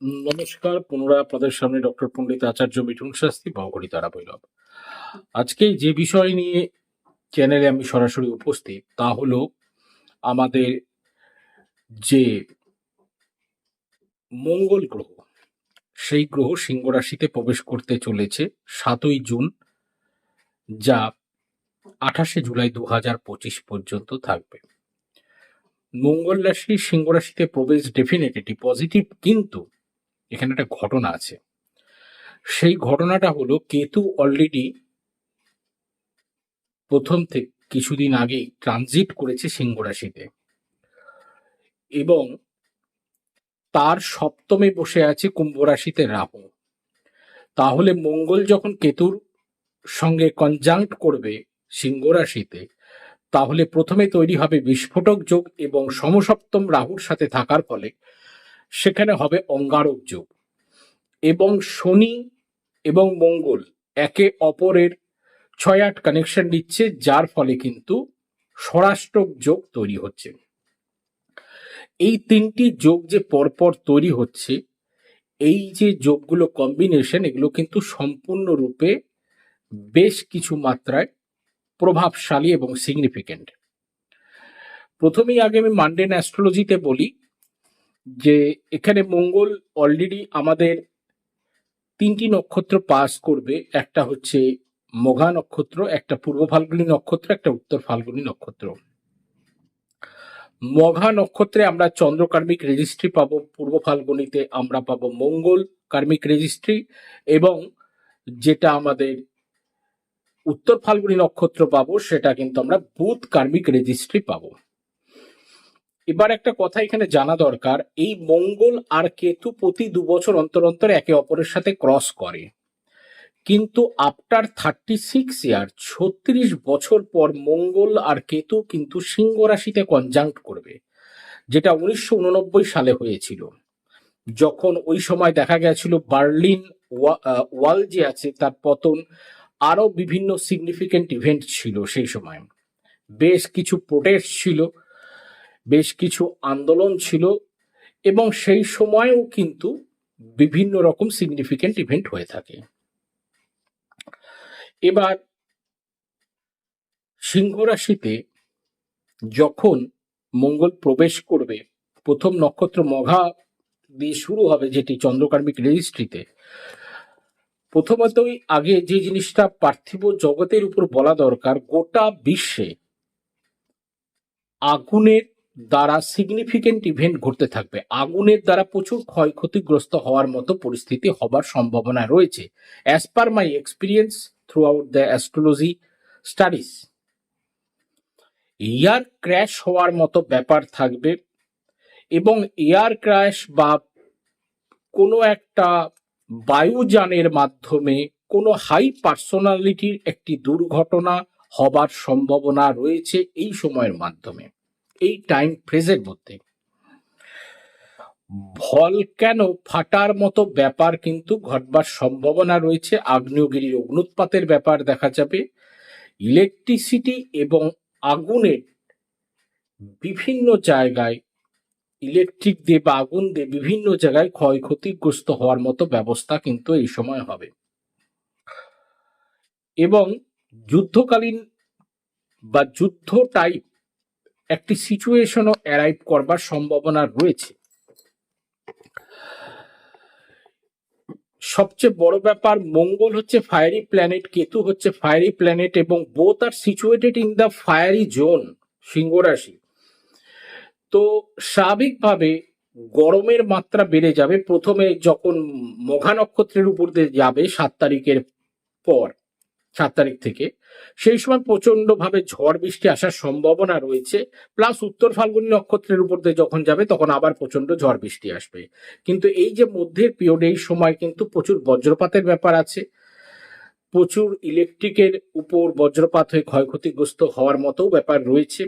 নমস্কার। পুনরায় আপনাদের সামনে ডক্টর পণ্ডিত আচার্য মিঠুন শাস্তি বাহকরি তারা বৈরব আজকে যে বিষয় নিয়ে চ্যানেলে আমি সরাসরি উপস্থিত, তা হলো আমাদের যে মঙ্গল গ্রহ, সেই গ্রহ সিংহ রাশিতে প্রবেশ করতে চলেছে সাতই জুন, যা আঠাশে জুলাই দু হাজার পঁচিশ পর্যন্ত থাকবে। মঙ্গল রাশি সিংহ রাশিতে প্রবেশ ডেফিনেটলি পজিটিভ কিন্তু এখানে একটা ঘটনা আছে। সেই ঘটনাটা হলো, কেতু অলরেডি প্রথম থেকে কিছুদিন আগেই ট্রানজিট করেছে সিংহ রাশিতে এবং তার সপ্তমে বসে আছে কুম্ভ রাশিতে রাহু। তাহলে মঙ্গল যখন কেতুর সঙ্গে কনজাঙ্ক্ট করবে সিংহ রাশিতে, তাহলে প্রথমে তৈরি হবে বিস্ফোটক যোগ এবং সমসপ্তম রাহুর সাথে থাকার ফলে সেখানে হবে অঙ্গারক যোগ। এবং শনি এবং মঙ্গল একে অপরের ছয় আট কানেকশন দিচ্ছে যার ফলে কিন্তু স্বরাষ্ট্রক যোগ তৈরি হচ্ছে। এই তিনটি যোগ যে পরপর তৈরি হচ্ছে, এই যে যোগগুলো কম্বিনেশন এগুলো কিন্তু সম্পূর্ণরূপে বেশ কিছু মাত্রায় প্রভাবশালী এবং সিগনিফিকেন্ট প্রথমেই আগে আমি মান্ডেন অ্যাস্ট্রোলজিতে বলি যে এখানে মঙ্গল অলরেডি আমাদের তিনটি নক্ষত্র পাস করবে। একটা হচ্ছে মঘা নক্ষত্র, একটা পূর্ব ফাল্গুনী নক্ষত্র, একটা উত্তর ফাল্গুনী নক্ষত্র। মঘা নক্ষত্রে আমরা চন্দ্র কার্মিক রেজিস্ট্রি পাবো, পূর্ব ফাল্গুনীতে আমরা পাবো মঙ্গল কার্মিক রেজিস্ট্রি এবং যেটা আমাদের উত্তর ফাল্গুনী নক্ষত্র পাবো, সেটা কিন্তু আমরা বুধ কার্মিক রেজিস্ট্রি পাবো। এবার একটা কথা এখানে জানা দরকার, এই মঙ্গল আর কেতু প্রতি দু বছর অন্তর অন্তর একে অপরের সাথে ক্রস করে। কিন্তু আফটার থার্টি সিক্স ইয়ার ছত্রিশ বছর পর মঙ্গল আর কেতু কিন্তু সিংহ রাশিতে কনজাঙ্ক্ট করবে, যেটা উনিশশো উননব্বই সালে হয়েছিল। যখন ওই সময় দেখা গেছিল বার্লিন, ওয়া- ওয়াল যে আছে তার পতন আরও বিভিন্ন সিগনিফিকেন্ট ইভেন্ট ছিল সেই সময়। বেশ কিছু প্রোটেস্ট ছিল বেশ কিছু আন্দোলন ছিল এবং সেই সময়েও কিন্তু বিভিন্ন রকম সিগনিফিকেন্ট ইভেন্ট হয়ে থাকে। এবার সিংহ রাশিতে যখন মঙ্গল প্রবেশ করবে, প্রথম নক্ষত্র মঘা দিয়ে শুরু হবে যেটি চন্দ্রকার্মিক রেজিস্ট্রিতে, প্রথমতই আগে যে জিনিসটা পার্থিব জগতের উপর বলা দরকার, গোটা বিশ্বে আগুনের দ্বারা সিগনিফিকেন্ট ইভেন্ট ঘটতে থাকবে। আগুনের দ্বারা প্রচুর ক্ষয়ক্ষতিগ্রস্ত হওয়ার মতো পরিস্থিতি হবার সম্ভাবনা রয়েছে। As per my experience throughout the astrology studies air crash হওয়ার মতো ব্যাপার থাকবে এবং এয়ার ক্র্যাশ বা কোনো একটা বায়ুযানের মাধ্যমে কোনো হাই পার্সোনালিটির একটি দুর্ঘটনা হবার সম্ভাবনা রয়েছে এই সময়ের মাধ্যমে। এই টাইম ফ্রেজের মধ্যে। কেন ফাটার মতো ব্যাপার কিন্তু ঘটবার সম্ভাবনা রয়েছে। আগ্নেয়গিরির অগ্নুৎপাতের ব্যাপার দেখা যাবে। ইলেকট্রিসিটি এবং আগুনের বিভিন্ন জায়গায় ইলেকট্রিক দিয়ে বা আগুন দিয়ে বিভিন্ন জায়গায় ক্ষয়ক্ষতিগ্রস্ত হওয়ার মতো ব্যবস্থা কিন্তু এই সময় হবে। এবং যুদ্ধকালীন বা যুদ্ধ টাইপ একটি সিচুয়েশনও অ্যারাইভ করবার সম্ভাবনা রয়েছে। সবচেয়ে বড় ব্যাপার, মঙ্গল হচ্ছে ফায়ারি প্ল্যানেট কেতু হচ্ছে ফায়ারি প্ল্যানেট এবং both are situated in the fiery zone সিংহ রাশি তো স্বাভাবিকভাবে গরমের মাত্রা বেড়ে যাবে। প্রথমে যখন মঘা নক্ষত্রের উপর দিয়ে যাবে, সাত তারিখের পর, সাত তারিখ থেকে। সেই সময় প্রচণ্ড ভাবে ঝড় বৃষ্টি আসার সম্ভাবনা রয়েছে, প্লাস উত্তর ফাল্গুনী নক্ষত্রের উপর দিয়ে যখন যাবে তখন আবার প্রচণ্ড ঝড় বৃষ্টি আসবে। কিন্তু এই যে মধ্যের পিরিয়ড এই সময় কিন্তু প্রচুর বজ্রপাতের ব্যাপার আছে। প্রচুর ইলেকট্রিকের উপর বজ্রপাত হয়ে ক্ষয়ক্ষতিগ্রস্ত হওয়ার মতো ব্যাপার রয়েছে।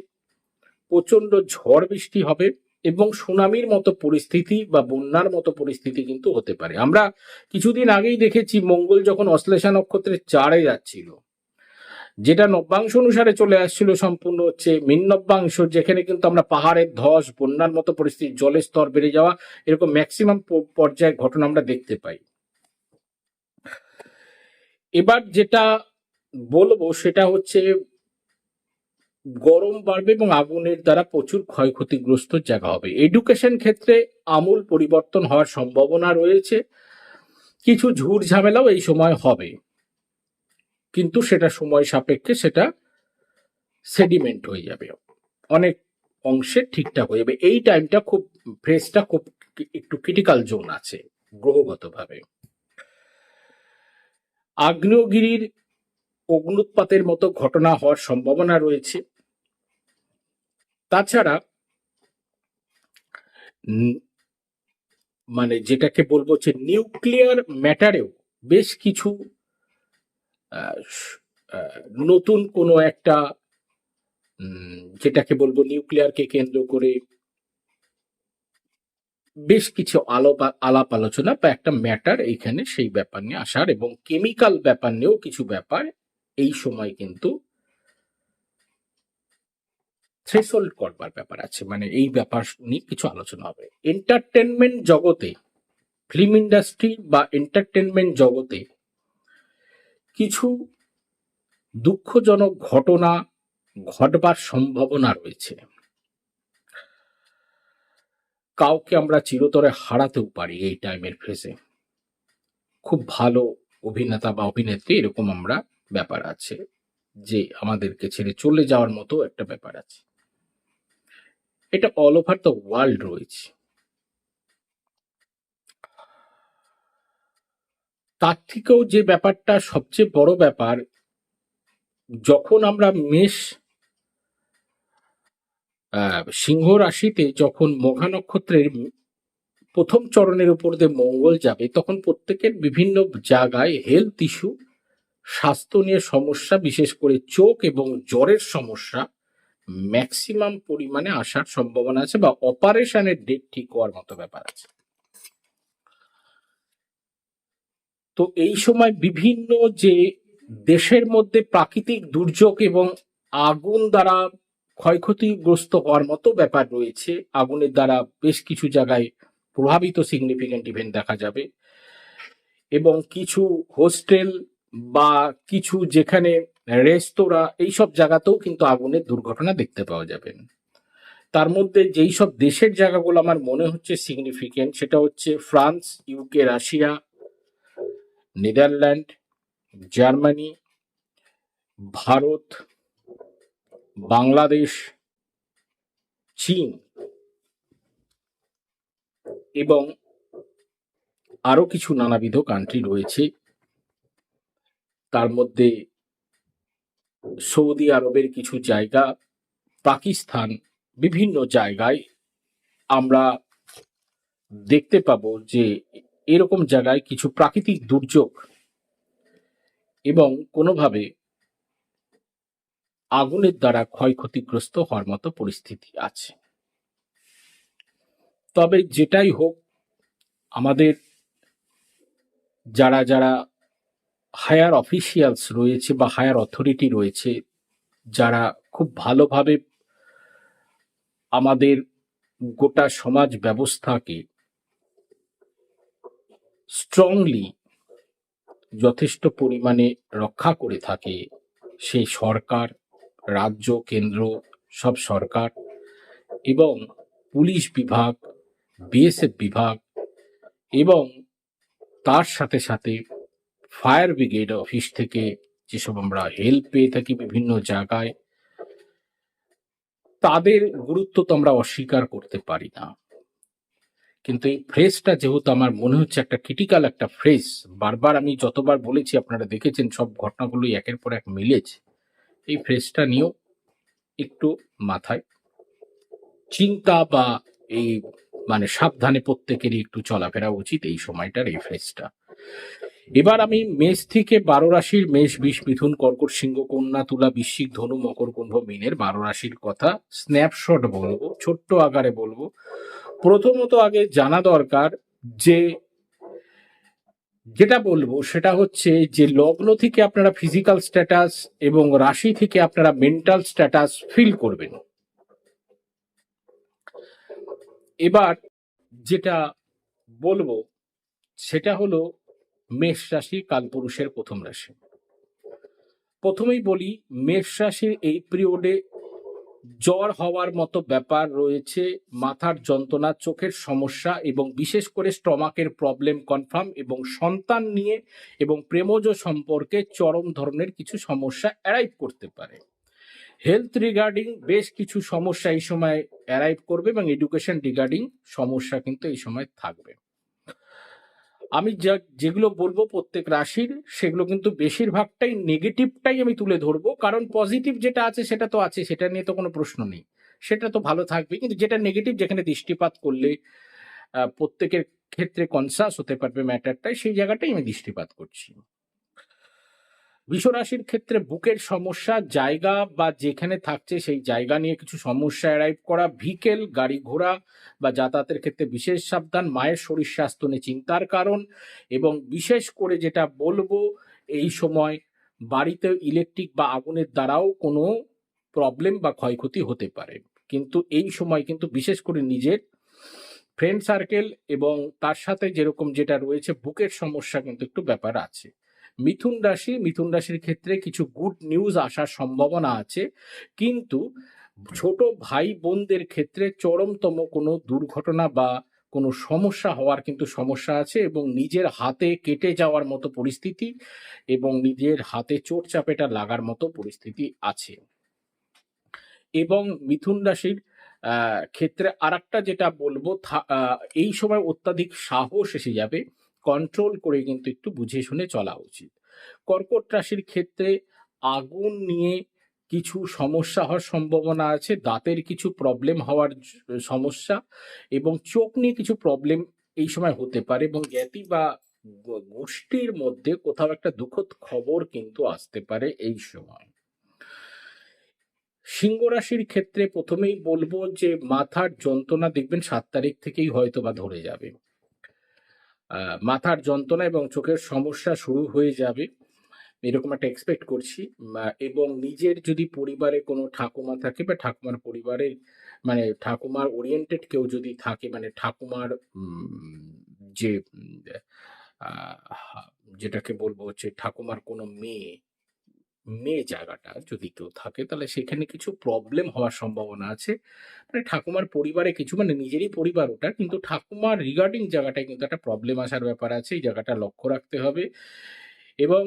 প্রচণ্ড ঝড় বৃষ্টি হবে এবং সুনামির মতো পরিস্থিতি বা বন্যার মতো পরিস্থিতি কিন্তু হতে পারে। আমরা কিছুদিন আগেই দেখেছি মঙ্গল যখন অশ্লেষা নক্ষত্রের চারে যাচ্ছিল যেটা নব্যাংশ অনুসারে চলে আসছিল সম্পূর্ণ হচ্ছে মিন নব্যাংশ, যেখানে কিন্তু আমরা পাহাড়ের ধস, বন্যার মতো পরিস্থিতি, জলের স্তর বেড়ে যাওয়া, এরকম ম্যাক্সিমাম পর্যায়ের ঘটনা আমরা দেখতে পাই। এবার যেটা বলব সেটা হচ্ছে গরম বাড়বে এবং আগুনের দ্বারা প্রচুর ক্ষয়ক্ষতিগ্রস্ত জায়গা হবে। এডুকেশন ক্ষেত্রে আমূল পরিবর্তন হওয়ার সম্ভাবনা রয়েছে। কিছু ঝুট ঝামেলাও এই সময় হবে। কিন্তু সেটা সময় সাপেক্ষে সেটা সেডিমেন্ট হয়ে যাবে। অনেক অংশে ঠিকঠাক হয়ে যাবে। এই টাইমটা খুব ফ্রেসটা খুব একটু ক্রিটিক্যাল জোন আছে, গ্রহগতভাবে। আগ্নেয়গিরির অগ্নুৎপাতের মতো ঘটনা হওয়ার সম্ভাবনা রয়েছে। তাছাড়া মানে যেটাকে বলব যে নিউক্লিয়ার ম্যাটারেও বেশ কিছু নতুন কোনো একটা যেটাকে বলব নিউক্লিয়ারকে কেন্দ্র করে বেশ কিছু আলাপ আলাপ আলোচনা বা একটা ম্যাটার এইখানে সেই ব্যাপার নিয়ে আসার এবং কেমিক্যাল ব্যাপার নিয়েও কিছু ব্যাপার এই সময় কিন্তু থ্রেশোল্ড করবার ব্যাপার আছে। মানে এই ব্যাপার নিয়ে কিছু আলোচনা হবে। এন্টারটেনমেন্ট জগতে ফিল্ম ইন্ডাস্ট্রি বা এন্টারটেনমেন্ট জগতে কিছু দুঃখজনক ঘটনা ঘটবার সম্ভাবনা রয়েছে। কাউকে আমরা চিরতরে হারাতেও পারি এই টাইমের ফেসে খুব ভালো অভিনেতা বা অভিনেত্রী এরকম আমরা ব্যাপার আছে, যে আমাদেরকে ছেড়ে চলে যাওয়ার মতো একটা ব্যাপার আছে। এটা অল ওভার দ্য ওয়ার্ল্ড রয়েছে। তার থেকেও যে ব্যাপারটা সবচেয়ে বড় ব্যাপার, যখন আমরা মেষ সিংহ রাশিতে যখন মঘা নক্ষত্রের প্রথম চরণের উপর দিয়ে মঙ্গল যাবে, তখন প্রত্যেকের বিভিন্ন জায়গায় হেলথ ইস্যু স্বাস্থ্য নিয়ে সমস্যা, বিশেষ করে চোখ এবং জ্বরের সমস্যা ম্যাক্সিমাম পরিমাণে আসার সম্ভাবনা আছে বা অপারেশনের ডেট ঠিক হওয়ার মতো ব্যাপার আছে। তো এই সময় বিভিন্ন যে দেশের মধ্যে প্রাকৃতিক দুর্যোগ এবং আগুন দ্বারা ক্ষয়ক্ষতিগ্রস্ত হওয়ার মতো ব্যাপার রয়েছে, আগুনের দ্বারা বেশ কিছু জায়গায় প্রভাবিত সিগনিফিকেন্ট ইভেন্ট দেখা যাবে। এবং কিছু হোস্টেল বা কিছু যেখানে রেস্তোরাঁ এইসব জায়গাতেও কিন্তু আগুনের দুর্ঘটনা দেখতে পাওয়া যাবে। তার মধ্যে যেই সব দেশের জায়গাগুলো আমার মনে হচ্ছে সিগনিফিকেন্ট সেটা হচ্ছে France UK Russia Netherland, Germany, Bharat, Bangladesh, চীন এবং আরও কিছু নানাবিধ কান্ট্রি রয়েছে। তার মধ্যে সৌদি আরবের কিছু জায়গা, পাকিস্তান বিভিন্ন জায়গায় আমরা দেখতে পাবো যে এরকম জায়গায় কিছু প্রাকৃতিক দুর্যোগ এবং কোনোভাবে আগুনের দ্বারা ক্ষয়ক্ষতিগ্রস্ত হওয়ার মতো পরিস্থিতি আছে। তবে যেটাই হোক, আমাদের যারা যারা হায়ার অফিসিয়ালস রয়েছে বা হায়ার অথরিটি রয়েছে, যারা খুব ভালোভাবে আমাদের গোটা সমাজ ব্যবস্থাকে স্ট্রংলি যথেষ্ট পরিমাণে রক্ষা করে থাকে সেই সরকার, রাজ্য, কেন্দ্র, সব সরকার এবং পুলিশ বিভাগ, বিএসএফ বিভাগ এবং তার সাথে সাথে ফায়ার ব্রিগেড অফিস থেকে যেসব আমরা হেল্প পেয়ে থাকি বিভিন্ন জায়গায়, তাদের গুরুত্ব তো আমরা অস্বীকার করতে পারি না। কিন্তু এই ফ্রেজটা যেহেতু আমার মনে হচ্ছে একটা ক্রিটিক্যাল একটা ফ্রেজ বারবার আমি যতবার বলেছি আপনারা দেখেছেন সব ঘটনাগুলোই একের পর এক মিলেছে। এই ফ্রেজটা নিয়েও একটু মাথায় চিন্তা বা এই মানে সাবধানে প্রত্যেকেরই একটু চলাফেরা উচিত এই সময়টার এই ফ্রেজটা এবার আমি মেষ থেকে বারো রাশির মেষ, বিষ, মিথুন, কর্কট সিংহ, কন্যা, তুলা, বৃশ্চিক, ধনু, মকর কুম্ভ, মিনের বারো রাশির কথা স্ন্যাপশট বলব, ছোট্ট আকারে বলব। প্রথমত আগে জানা দরকার যে, যেটা বলব সেটা হচ্ছে যে লগ্ন থেকে আপনারা ফিজিক্যাল স্ট্যাটাস এবং রাশি থেকে আপনারা মেন্টাল স্ট্যাটাস ফিল করবেন। এবার যেটা বলব সেটা হলো মেষ রাশি কালপুরুষের প্রথম রাশি। প্রথমেই বলি, মেষ রাশির এই পিরিয়ডে জ্বর হওয়ার মতো ব্যাপার রয়েছে, মাথার যন্ত্রণা, চোখের সমস্যা এবং বিশেষ করে স্টমাকের প্রবলেম কনফার্ম এবং সন্তান নিয়ে এবং প্রেমজ সম্পর্কে চরম ধরনের কিছু সমস্যা অ্যারাইভ করতে পারে। হেলথ রিগার্ডিং বেশ কিছু সমস্যা এই সময় অ্যারাইভ করবে এবং এডুকেশন রিগার্ডিং সমস্যা কিন্তু এই সময় থাকবে। আমি যা, যেগুলো বলব প্রত্যেক রাশির, সেগুলো কিন্তু বেশিরভাগটাই নেগেটিভটাই আমি তুলে ধরবো। কারণ পজিটিভ যেটা আছে সেটা তো আছে, সেটা নিয়ে তো কোনো প্রশ্ন নেই। সেটা তো ভালো থাকবে। কিন্তু যেটা নেগেটিভ যেখানে দৃষ্টিপাত করলে প্রত্যেকের ক্ষেত্রে কনসাস হতে পারবে ম্যাটারটাই সেই জায়গাটাই আমি দৃষ্টিপাত করছি। বিশ্বরাশির ক্ষেত্রে বুকের সমস্যা, জায়গা বা যেখানে থাকছে সেই জায়গা নিয়ে কিছু সমস্যা অ্যারাইভ করা ভিকেল গাড়ি ঘোড়া বা যাতায়াতের ক্ষেত্রে বিশেষ সাবধান, মায়ের শরীর স্বাস্থ্য নিয়ে চিন্তার কারণ এবং বিশেষ করে যেটা বলব, এই সময় বাড়িতে ইলেকট্রিক বা আগুনের দ্বারাও কোনো প্রবলেম বা ক্ষয়ক্ষতি হতে পারে। কিন্তু এই সময় কিন্তু বিশেষ করে নিজের ফ্রেন্ড সার্কেল এবং তার সাথে যেরকম যেটা রয়েছে, বুকের সমস্যা কিন্তু একটু ব্যাপার আছে। মিথুন রাশি, মিথুন রাশির ক্ষেত্রে কিছু গুড নিউজ আসার সম্ভাবনা আছে। কিন্তু ছোট ভাই বোনদের ক্ষেত্রে চরমতম কোনো দুর্ঘটনা বা কোনো সমস্যা হওয়ার কিন্তু সমস্যা আছে এবং নিজের হাতে কেটে যাওয়ার মতো পরিস্থিতি এবং নিজের হাতে চোট চাপেটা লাগার মতো পরিস্থিতি আছে। এবং মিথুন রাশির ক্ষেত্রে আরেকটা যেটা বলব এই সময় অত্যাধিক সাহস এসে যাবে। কন্ট্রোল করে কিন্তু একটু বুঝে শুনে চলা উচিত। কর্কট রাশির ক্ষেত্রে আগুন নিয়ে কিছু সমস্যা হওয়ার সম্ভাবনা আছে, দাঁতের কিছু প্রবলেম হওয়ার সমস্যা এবং চোখ নিয়ে কিছু প্রবলেম এই সময় হতে পারে এবং জ্ঞাতি বা গোষ্ঠীর মধ্যে কোথাও একটা দুঃখদ খবর কিন্তু আসতে পারে এই সময়। সিংহ রাশির ক্ষেত্রে প্রথমেই বলব যে মাথার যন্ত্রণা দেখবেন সাত তারিখ থেকেই হয়তো বা ধরে যাবে। মাথার যন্ত্রণা এবং চোখের সমস্যা শুরু হয়ে যাবে। এরকম একটা এক্সপেক্ট করছি। এবং নিজের যদি পরিবারে কোনো ঠাকুমা থাকে বা ঠাকুমার পরিবারের মানে ঠাকুমার ওরিয়েন্টেড কেউ যদি থাকে মানে ঠাকুমার যে যেটাকে বলব হচ্ছে ঠাকুমার কোনো মেয়ে মেয়ে জায়গাটা যদি কেউ থাকে, তাহলে সেখানে কিছু প্রবলেম হওয়ার সম্ভাবনা আছে। মানে ঠাকুমার পরিবারে কিছু মানে নিজেরই পরিবার ওটা, কিন্তু ঠাকুমার রিগার্ডিং জায়গাটায় কিন্তু একটা প্রবলেম আসার ব্যাপার আছে, এই জায়গাটা লক্ষ্য রাখতে হবে। এবং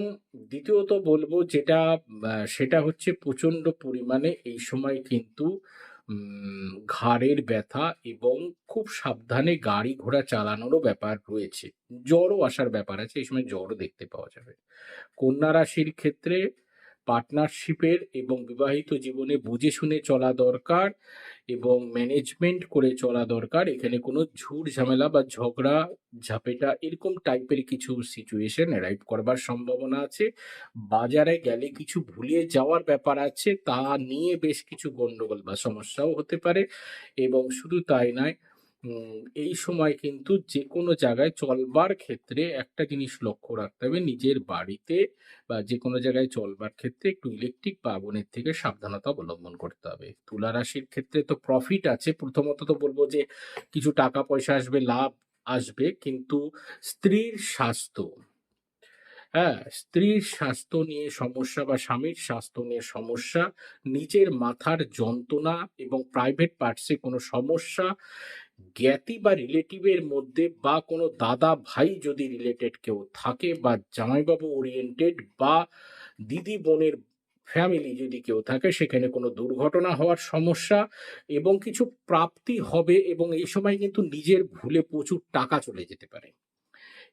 দ্বিতীয়ত বলব যেটা সেটা হচ্ছে প্রচণ্ড পরিমাণে এই সময় কিন্তু ঘাড়ের ব্যথা এবং খুব সাবধানে গাড়ি ঘোড়া চালানোরও ব্যাপার রয়েছে। জ্বরও আসার ব্যাপার আছে, এই সময় জ্বরও দেখতে পাওয়া যাবে। কন্যা রাশির ক্ষেত্রে পার্টনারশিপের এবং বিবাহিত জীবনে বুঝে শুনে চলা দরকার এবং ম্যানেজমেন্ট করে চলা দরকার। এখানে কোনো ঝুট ঝামেলা বা ঝগড়া, ঝাপেটা এরকম টাইপের কিছু সিচুয়েশন অ্যারাইভ করবার সম্ভাবনা আছে। বাজারে গেলে কিছু ভুলিয়ে যাওয়ার ব্যাপার আছে, তা নিয়ে বেশ কিছু গণ্ডগোল বা সমস্যাও হতে পারে এবং শুধু তাই নয় এই সময় কিন্তু যে কোনো জায়গায় চলবার ক্ষেত্রে একটা জিনিস লক্ষ্য রাখতে হবে, নিজের বাড়িতে বা যে কোনো জায়গায় চলবার ক্ষেত্রে একটু ইলেকট্রিক বা আগুনের থেকে সাবধানতা অবলম্বন করতে হবে। তুলা রাশির ক্ষেত্রে তো প্রফিট আছে, প্রথমত তো বলব যে কিছু টাকা পয়সা আসবে, লাভ আসবে, কিন্তু স্ত্রীর স্বাস্থ্য হ্যাঁ স্ত্রীর স্বাস্থ্য নিয়ে সমস্যা বা স্বামীর স্বাস্থ্য নিয়ে সমস্যা, নিজের মাথার যন্ত্রণা এবং প্রাইভেট পার্টসে কোনো সমস্যা জ্ঞাতি বা রিলেটিভের মধ্যে বা কোনো দাদা ভাই যদি রিলেটেড কেউ থাকে বা জামাইবাবু ওরিয়েন্টেড বা দিদি বোনের ফ্যামিলি যদি কেউ থাকে, সেখানে কোনো দুর্ঘটনা হওয়ার সমস্যা এবং কিছু প্রাপ্তি হবে এবং এই সময় কিন্তু নিজের ভুলে প্রচুর টাকা চলে যেতে পারে।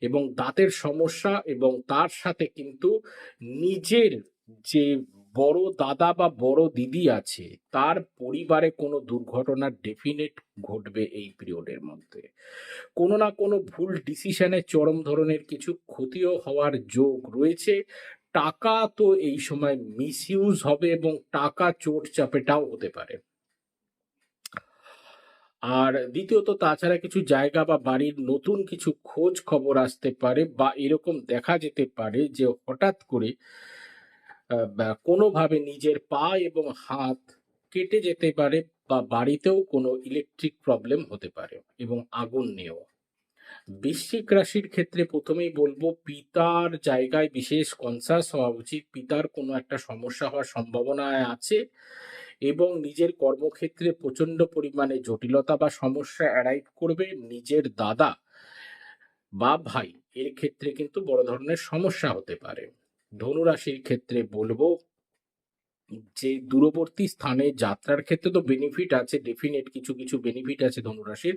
এবং দাঁতের সমস্যা এবং তার সাথে কিন্তু নিজের যে বড় দাদা বা বড় দিদি আছে, তার পরিবারে কোনো দুর্ঘটনা ডেফিনেট ঘটবে এই পিরিয়ডের মধ্যে। কোনো না কোনো ভুল ডিসিশনে চরম ধরনের কিছু ক্ষতিও হওয়ার যোগ রয়েছে। টাকা তো এই সময় মিসইউজ হবে এবং টাকা চোট চাপেটাও হতে পারে। আর দ্বিতীয়ত, তাছাড়া কিছু জায়গা বা বাড়ির নতুন কিছু খোঁজ খবর আসতে পারে বা এরকম দেখা যেতে পারে যে হঠাৎ করে কোনোভাবে নিজের পা এবং হাত কেটে যেতে পারে বা বাড়িতেও কোনো ইলেকট্রিক প্রবলেম হতে পারে এবং আগুন নিয়েও বৃশ্চিক রাশির ক্ষেত্রে প্রথমেই বলব, পিতার জায়গায় বিশেষ কনসাস হওয়া উচিত। পিতার কোনো একটা সমস্যা হওয়ার সম্ভাবনা আছে এবং নিজের কর্মক্ষেত্রে প্রচণ্ড পরিমাণে জটিলতা বা সমস্যা অ্যারাইভ করবে। নিজের দাদা বা ভাই, এর ক্ষেত্রে কিন্তু বড় ধরনের সমস্যা হতে পারে। ধনুরাশির ক্ষেত্রে বলব যে দূরবর্তী স্থানে যাত্রার ক্ষেত্রে তো বেনিফিট আছে ডেফিনেট কিছু কিছু বেনিফিট আছে ধনুরাশির।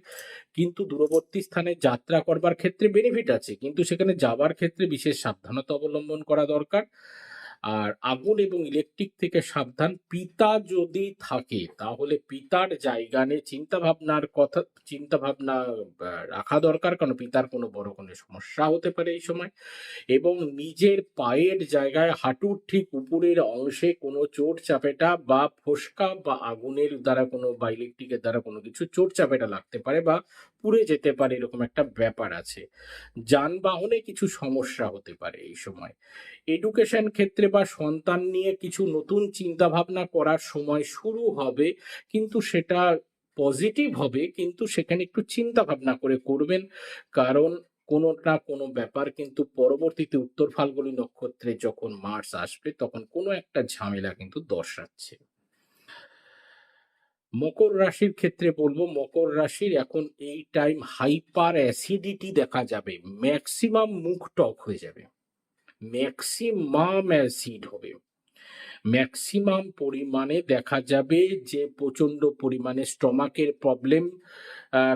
কিন্তু দূরবর্তী স্থানে যাত্রা করবার ক্ষেত্রে বেনিফিট আছে। কিন্তু সেখানে যাবার ক্ষেত্রে বিশেষ সাবধানতা অবলম্বন করা দরকার। আর আগুন এবং ইলেকট্রিক থেকে সাবধান পিতা যদি থাকে, তাহলে পিতার জায়গা নিয়ে চিন্তা ভাবনার কথা চিন্তা ভাবনা রাখা দরকার। কারণ পিতার কোনো বড় কোনো সমস্যা হতে পারে এই সময়। এবং নিজের পায়ের জায়গায় হাঁটুর ঠিক উপরের অংশে কোনো চোট চাপেটা বা ফোসকা বা আগুনের দ্বারা কোনো বা ইলেকট্রিকের দ্বারা কোনো কিছু চোট চাপেটা লাগতে পারে বা পুড়ে যেতে পারে এরকম একটা ব্যাপার আছে। যানবাহনে কিছু সমস্যা হতে পারে এই সময়। এডুকেশন ক্ষেত্রে বা সন্তান নিয়ে কিছু নতুন চিন্তা ভাবনা করার সময় শুরু হবে, কিন্তু সেটা পজিটিভ হবে, কিন্তু সেখানে একটু চিন্তা ভাবনা করে করবেন। কারণ কোনো না কোনো ব্যাপার কিন্তু পরবর্তীতে উত্তর ফাল্গুনী নক্ষত্রে যখন মার্স আসবে, তখন কোনো একটা ঝামেলা কিন্তু দর্শাচ্ছে। মকর রাশির ক্ষেত্রে বলব, মকর রাশির এখন এই টাইম হাইপার অ্যাসিডিটি দেখা যাবে ম্যাক্সিমাম মুখ টক হয়ে যাবে। ম্যাক্সিমাম অ্যাসিড হবে। ম্যাক্সিমাম পরিমাণে দেখা যাবে যে প্রচণ্ড পরিমাণে স্টমাকের প্রবলেম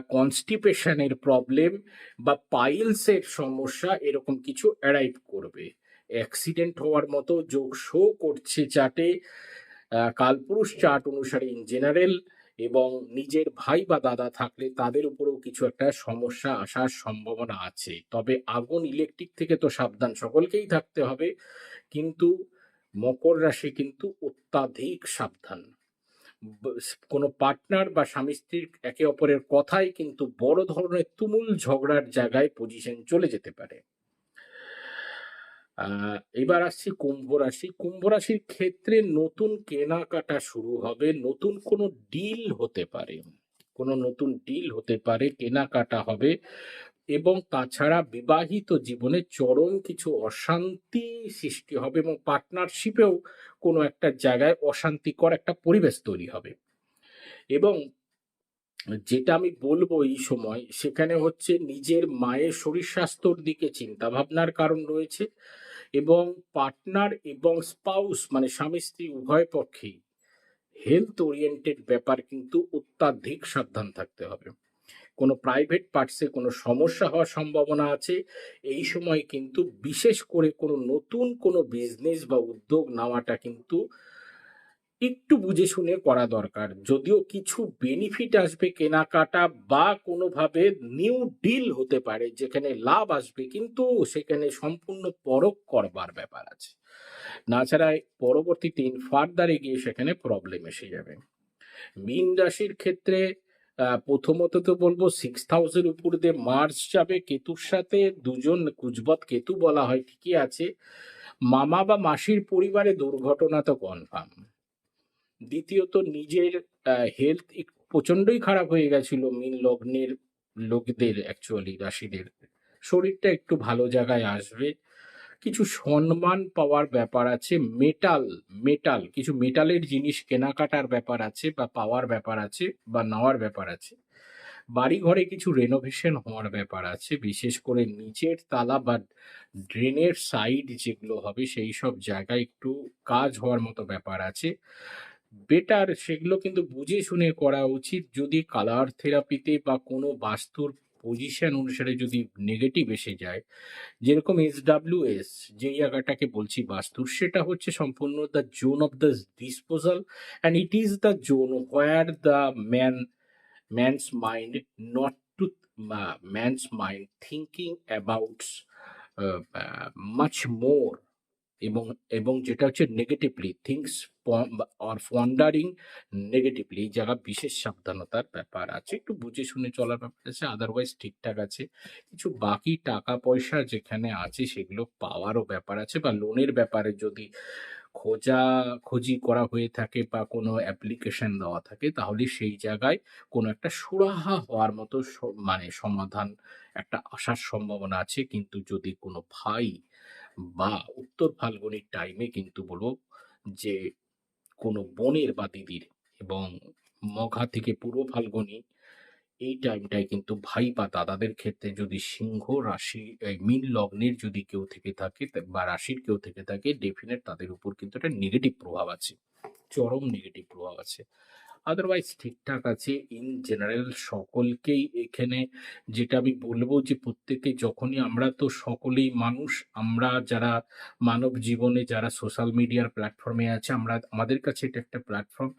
কনস্টিপেশনের প্রবলেম বা পাইলসের সমস্যা এরকম কিছু অ্যারাইভ করবে। অ্যাক্সিডেন্ট হওয়ার মতো যোগ শো করছে আহ, কালপুরুষ চার্ট অনুসারে ইন জেনারেল এবং নিজের ভাই বা দাদা থাকলে তাদের উপরেও কিছু একটা সমস্যা আসার সম্ভাবনা আছে। তবে আগুন ইলেকট্রিক থেকে তো সাবধান, সকলকেই থাকতে হবে। কিন্তু মকর রাশি কিন্তু অত্যাধিক সাবধান। কোনো পার্টনার বা স্বামী স্ত্রীর একে অপরের কথাই কিন্তু বড় ধরনের তুমুল ঝগড়ার জায়গায় পজিশন চলে যেতে পারে। এবার আসছি কুম্ভ রাশি। কুম্ভ রাশির ক্ষেত্রে নতুন কেনাকাটা শুরু হবে, নতুন কোনো ডিল হতে পারে, কোনো নতুন ডিল হতে পারে, কেনাকাটা হবে এবং তাছাড়া বিবাহিত জীবনে চরম কিছু অশান্তি সৃষ্টি হবে এবং পার্টনারশিপেও কোনো একটা জায়গায় অশান্তিকর একটা পরিবেশ তৈরি হবে। এবং যেটা আমি বলব এই সময়, সেখানে হচ্ছে নিজের মায়ের শরীর স্বাস্থ্যর দিকে চিন্তা ভাবনার কারণ রয়েছে। এবং পার্টনার এবং স্পাউস মানে স্বামী স্ত্রী উভয় পক্ষেই হেলথ ওরিয়েন্টেড ব্যাপার কিন্তু অত্যাধিক সাবধান থাকতে হবে। কোনো প্রাইভেট পার্টসে কোনো সমস্যা হওয়ার সম্ভাবনা আছে, এই সময় কিন্তু বিশেষ করে কোনো নতুন কোনো বিজনেস বা উদ্যোগ নেওয়াটা কিন্তু একটু বুঝে শুনে করা দরকার। যদিও কিছু বেনিফিট আসবে কেনাকাটা বা কোনোভাবে নিউ ডিল হতে পারে, যেখানে লাভ আসবে, কিন্তু সেখানে সম্পূর্ণ পরখ করবার ব্যাপার আছে। না ছাড়া পরবর্তীতে ফার্দারে গিয়ে সেখানে প্রবলেম এসে যাবে। মীন রাশির ক্ষেত্রে প্রথমত তো বলব সিক্স থাউজেন্ড উপর দিয়ে মার্চ যাবে, কেতুর সাথে দুজন কুজবত কেতু বলা হয়, ঠিকই আছে। মামা বা মাসির পরিবারে দুর্ঘটনা তো কনফার্ম দ্বিতীয়ত নিজের হেলথ প্রচন্ডই খারাপ হয়ে গেছিল মিন লগ্নের লোকদের অ্যাকচুয়ালি রাশিদের। শরীরটা একটু ভালো জায়গায় আসবে। কিছু সম্মান পাওয়ার ব্যাপার আছে মেটাল মেটাল কিছু মেটালের জিনিস কেনাকাটার ব্যাপার আছে বা পাওয়ার ব্যাপার আছে বা নেওয়ার ব্যাপার আছে। বাড়ি ঘরে কিছু রেনোভেশন হওয়ার ব্যাপার আছে, বিশেষ করে নিচের তালা বা ড্রেনের সাইড যেগুলো হবে, সেই সব জায়গায় একটু কাজ হওয়ার মতো ব্যাপার আছে। বেটার সেগুলো কিন্তু বুঝে শুনে করা উচিত। যদি কালার থেরাপিতে বা কোনো বাস্তুর পজিশন অনুসারে যদি নেগেটিভ এসে যায়, যেরকম এস ডাব্লিউ এস যে জায়গাটাকে বলছি বাস্তুর, সেটা হচ্ছে সম্পূর্ণ the zone of the disposal and it is the zone where the man man's mind not to man's mind thinking about much more এবং এবং যেটা হচ্ছে negatively things or wandering negatively এই জায়গা বিশেষ সাবধানতার ব্যাপার আছে, একটু বুঝে শুনে চলার ব্যাপার আছে আদারওয়াইজ ঠিকঠাক আছে। কিছু বাকি টাকা পয়সা যেখানে আছে, সেগুলো পাওয়ারও ব্যাপার আছে বা লোনের ব্যাপারে যদি খোঁজা, খোঁজি করা হয়ে থাকে বা, কোনো অ্যাপ্লিকেশন দেওয়া থাকে, তাহলে সেই জায়গায় কোনো একটা সুরাহা হওয়ার মতো মানে সমাধান একটা আসার সম্ভাবনা আছে। কিন্তু যদি কোনো ভাই বা, উত্তর ফাল্গুনির টাইমে কিন্তু বলব যে কোনো বোনের বা দিদির এবং মঘা থেকে পুরো ফাল্গুনি, এই টাইমটায় কিন্তু ভাই বা দাদাদের ক্ষেত্রে যদি সিংহ রাশি মীন লগ্নের যদি কেউ থেকে থাকে বা রাশির কেউ থেকে থাকে ডেফিনেট তাদের উপর কিন্তু একটা নেগেটিভ প্রভাব আছে। চরম নেগেটিভ প্রভাব আছে। আদারওয়াইজ ঠিকঠাক আছে। ইন জেনারেল সকলকেই এখানে যেটা আমি বলব যে, প্রত্যেকে যখনই আমরা তো সকলেই মানুষ, আমরা যারা মানব জীবনে, যারা সোশ্যাল মিডিয়ার প্ল্যাটফর্মে আছে, আমরা, আমাদের কাছে এটা একটা প্ল্যাটফর্ম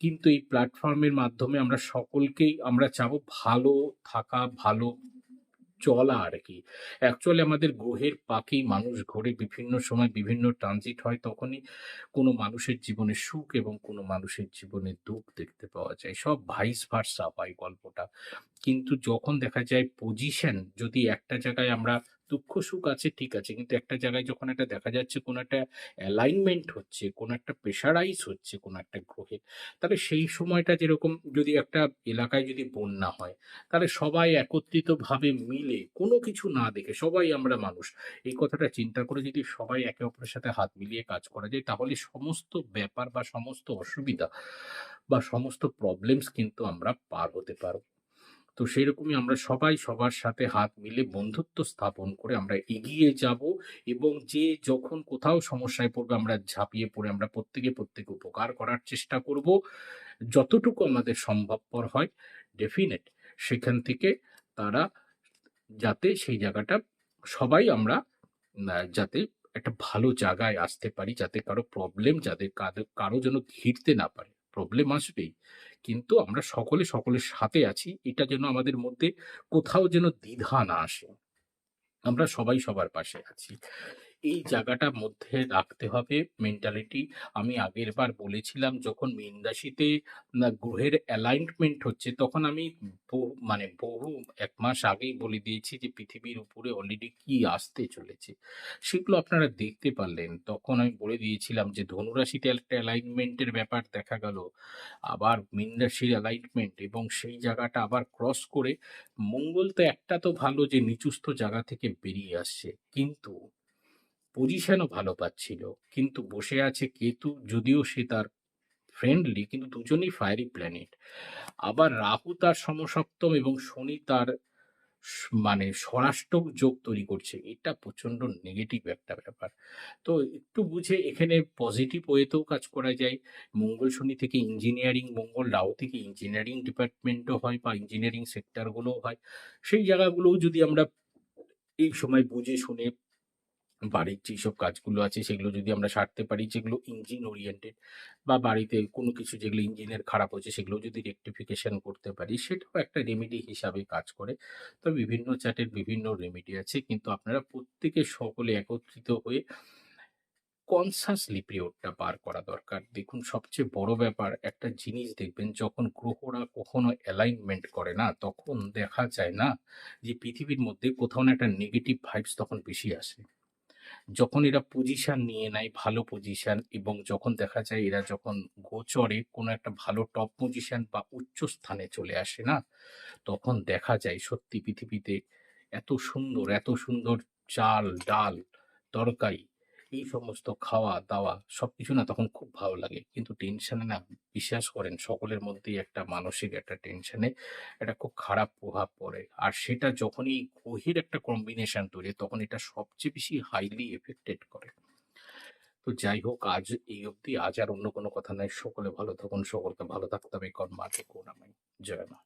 কিন্তু এই প্ল্যাটফর্মের মাধ্যমে আমরা সকলকেই আমরা চাবো ভালো থাকা, ভালো চলা আর কি। অ্যাকচুয়ালি আমাদের গ্রহের পাখি, মানুষ ঘোরে বিভিন্ন সময় বিভিন্ন ট্রানজিট হয়, তখনই কোনো মানুষের জীবনে সুখ এবং কোনো মানুষের জীবনে দুঃখ দেখতে পাওয়া যায়। সব ভাইস ভার্সা পাই গল্পটা। কিন্তু যখন দেখা যায় পজিশন যদি একটা জায়গায় আমরা দুঃখ, সুখ আছে, ঠিক আছে। কিন্তু একটা জায়গায় যখন একটা দেখা যাচ্ছে কোনো একটা অ্যালাইনমেন্ট হচ্ছে, কোনো একটা প্রেশারাইজ হচ্ছে, কোনো একটা গ্রহে তাহলে সেই সময়টা যেরকম যদি একটা এলাকায় যদি বন্যা হয়, তাহলে সবাই একত্রিতভাবে মিলে কোনো কিছু না দেখে সবাই আমরা মানুষ। এই কথাটা চিন্তা করে যদি সবাই একে অপরের সাথে হাত মিলিয়ে কাজ করা যায়, তাহলে সমস্ত ব্যাপার বা সমস্ত অসুবিধা বা সমস্ত প্রবলেমস কিন্তু আমরা পার হতে পারব। তো সেরকমই আমরা সবাই সবার সাথে হাত মিলে বন্ধুত্ব স্থাপন করে আমরা এগিয়ে যাব এবং যে যখন কোথাও সমস্যায় পড়বে আমরা ঝাঁপিয়ে পড়ে আমরা প্রত্যেকে প্রত্যেকে উপকার করার চেষ্টা করব। যতটুকু আমাদের সম্ভবপর হয় ডেফিনেট সেখান থেকে তারা যাতে সেই জায়গাটা সবাই আমরা যাতে একটা ভালো জায়গায় আসতে পারি, যাতে কারও প্রবলেম যাতে কারও কারও যেন ঘিরতে না পারে। প্রবলেম আসবেই। কিন্তু আমরা সকলে সকলের সাথে আছি। এটা যেন আমাদের মধ্যে কোথাও যেন দ্বিধা না আসে। আমরা সবাই সবার পাশে আছি। এই জায়গাটা মধ্যে রাখতে হবে মেন্টালিটি আমি আগের বার বলেছিলাম, যখন মীন রাশিতে গ্রহের অ্যালাইনমেন্ট হচ্ছে, তখন আমি মানে বহু, এক মাস আগেই বলে দিয়েছি যে, পৃথিবীর উপরে অলরেডি কি আসতে চলেছে, সেগুলো আপনারা দেখতে পারলেন। তখন আমি বলে দিয়েছিলাম যে, ধনুরাশিতে একটা অ্যালাইনমেন্টের ব্যাপার দেখা গেল, আবার মীন রাশির অ্যালাইনমেন্ট এবং সেই জায়গাটা আবার ক্রস করে, মঙ্গল তো একটা তো ভালো যে, নিচুস্থ জায়গা থেকে বেরিয়ে আসছে, কিন্তু পজিশনও ভালো পাচ্ছিল। কিন্তু বসে আছে কেতু, যদিও সে তার ফ্রেন্ডলি কিন্তু দুজনেই ফায়ারি প্ল্যানেট আবার রাহু তার সমসপ্তম এবং শনি তার মানে স্বরাষ্ট্র যোগ তৈরি করছে। এটা প্রচণ্ড নেগেটিভ একটা ব্যাপার। তো একটু বুঝে এখানে পজিটিভ ওয়েতেও কাজ করা যায়। মঙ্গল শনি থেকে ইঞ্জিনিয়ারিং মঙ্গল রাহু থেকে ইঞ্জিনিয়ারিং ডিপার্টমেন্টও হয় বা ইঞ্জিনিয়ারিং সেক্টরগুলোও হয়। সেই জায়গাগুলোও যদি আমরা এই সময় বুঝে শুনে বাড়ির যেসব কাজগুলো আছে, সেগুলো যদি আমরা সারতে পারি, যেগুলো ইঞ্জিন ওরিয়েন্টেড বা বাড়িতে কোনো কিছু যেগুলো ইঞ্জিনের খারাপ হচ্ছে সেগুলো যদি রেকটিফিকেশন করতে পারি, সেটাও একটা রেমেডি হিসাবে কাজ করে। তো বিভিন্ন চ্যাটের বিভিন্ন রেমেডি আছে, কিন্তু আপনারা প্রত্যেকে সকলে একত্রিত হয়ে কনসাসলি পিরিয়ডটা পার করা দরকার। দেখুন, সবচেয়ে বড় ব্যাপার একটা জিনিস দেখবেন, যখন গ্রহরা কখনো অ্যালাইনমেন্ট করে না, তখন দেখা যায় না যে পৃথিবীর মধ্যে কোথাও না একটা নেগেটিভ ভাইবস তখন বেশি আসে। যখন এরা পজিশন নিয়ে নেয়, ভালো পজিশন এবং যখন দেখা যায় এরা যখন গোচরে কোনো একটা ভালো টপ পজিশন বা উচ্চ স্থানে চলে আসে না, তখন দেখা যায় সত্যি পৃথিবীতে এত সুন্দর এত সুন্দর চাল, ডাল, তরকারি এই সমস্ত খাওয়া, দাওয়া সবকিছু না তখন খুব ভালো লাগে। কিন্তু টেনশনে না বিশ্বাস করেন সকলের মধ্যেই একটা মানসিক একটা টেনশনে একটা খুব খারাপ প্রভাব পড়ে। আর সেটা যখনই এই গ্রহের একটা কম্বিনেশন তৈরি তখন এটা সবচেয়ে বেশি হাইলি এফেক্টেড করে। তো যাই হোক, আজ এই অবধি। আজ আর অন্য কোনো কথা নাই। সকলে ভালো থাকুন, সকলকে ভালো থাকতে হবে। কর্মাকে করুণাময় জয় মা।